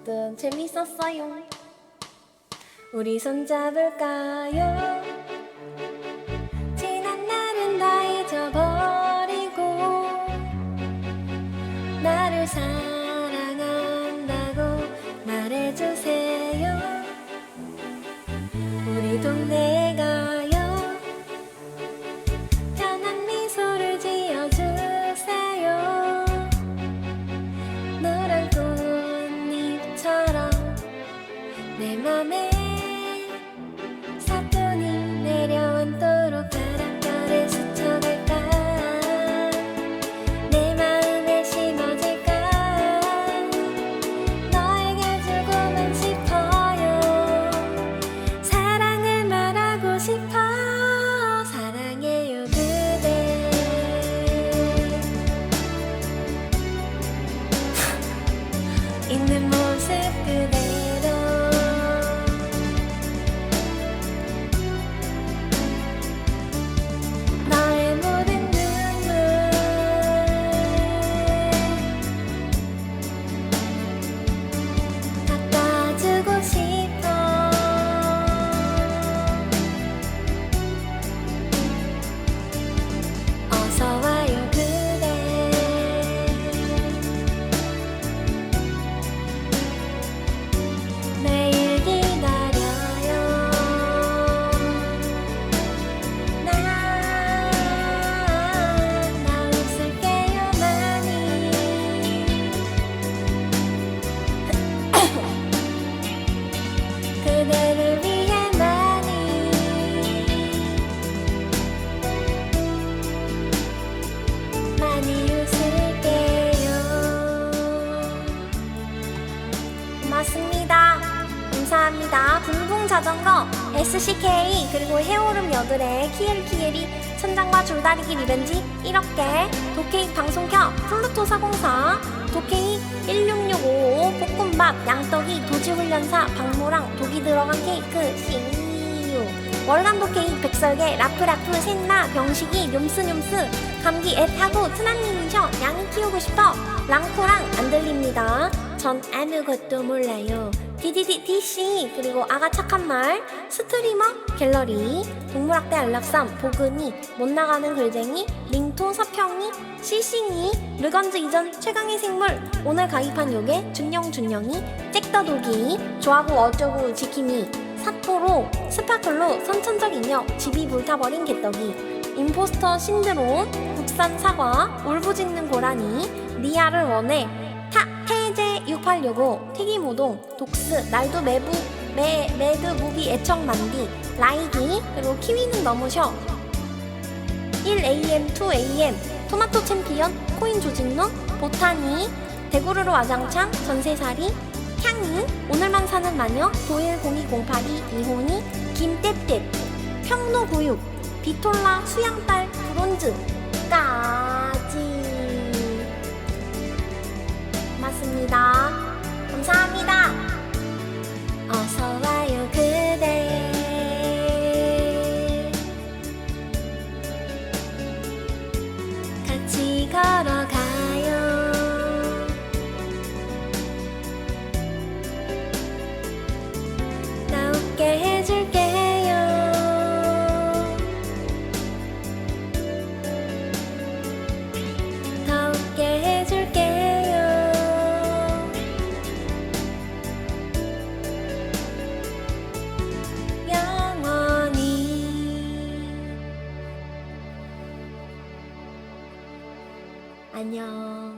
아무튼 재밌었어요. 우리 손잡을까요? 지난 날은 다 잊어버리고 나를 사랑 i coming. 감사합니다. 붕붕 자전거, SCK, 그리고 해오름 여드레, 키엘키엘이, 천장과 줄다리기 리벤지, 이렇게, 도케이 방송 켜, 플루토 404, 도케이 16655, 볶음밥, 양떡이, 도지훈련사, 박모랑, 독이 들어간 케이크, 싱유, 월간 도케이, 백설계, 라프라프, 셋나, 병식이, 뇸스뇸스, 감기 애 타고, 트난님이셔, 양이 키우고 싶어, 랑코랑 안 들립니다. 전 아무것도 몰라요. DDDDC 그리고 아가 착한 말 스트리머 갤러리 동물학대 안락삼 보근이 못 나가는 글쟁이 링토 서평이 시싱이 르건즈 이전 최강의 생물 오늘 가입한 요게 준영 준영이 잭더독이 좋아고 어쩌고 지킴이 사토로 스파클로 선천적 인형 집이 불타버린 개떡이 임포스터 신드롬 국산 사과 울부짖는 고라니 리아를 원해 6865 튀김우동 독스 날도 매부 매 매드 무비 애청 만디 라이기 그리고 키위는 너무셔. 1am 2am 토마토 챔피언 코인 조직론 보타니 대구르르 와장창 전세살이 향이 오늘만 사는 마녀 도일 0208이 이혼이 김떼떼 평노구육 비톨라 수양딸 브론즈 까 안녕.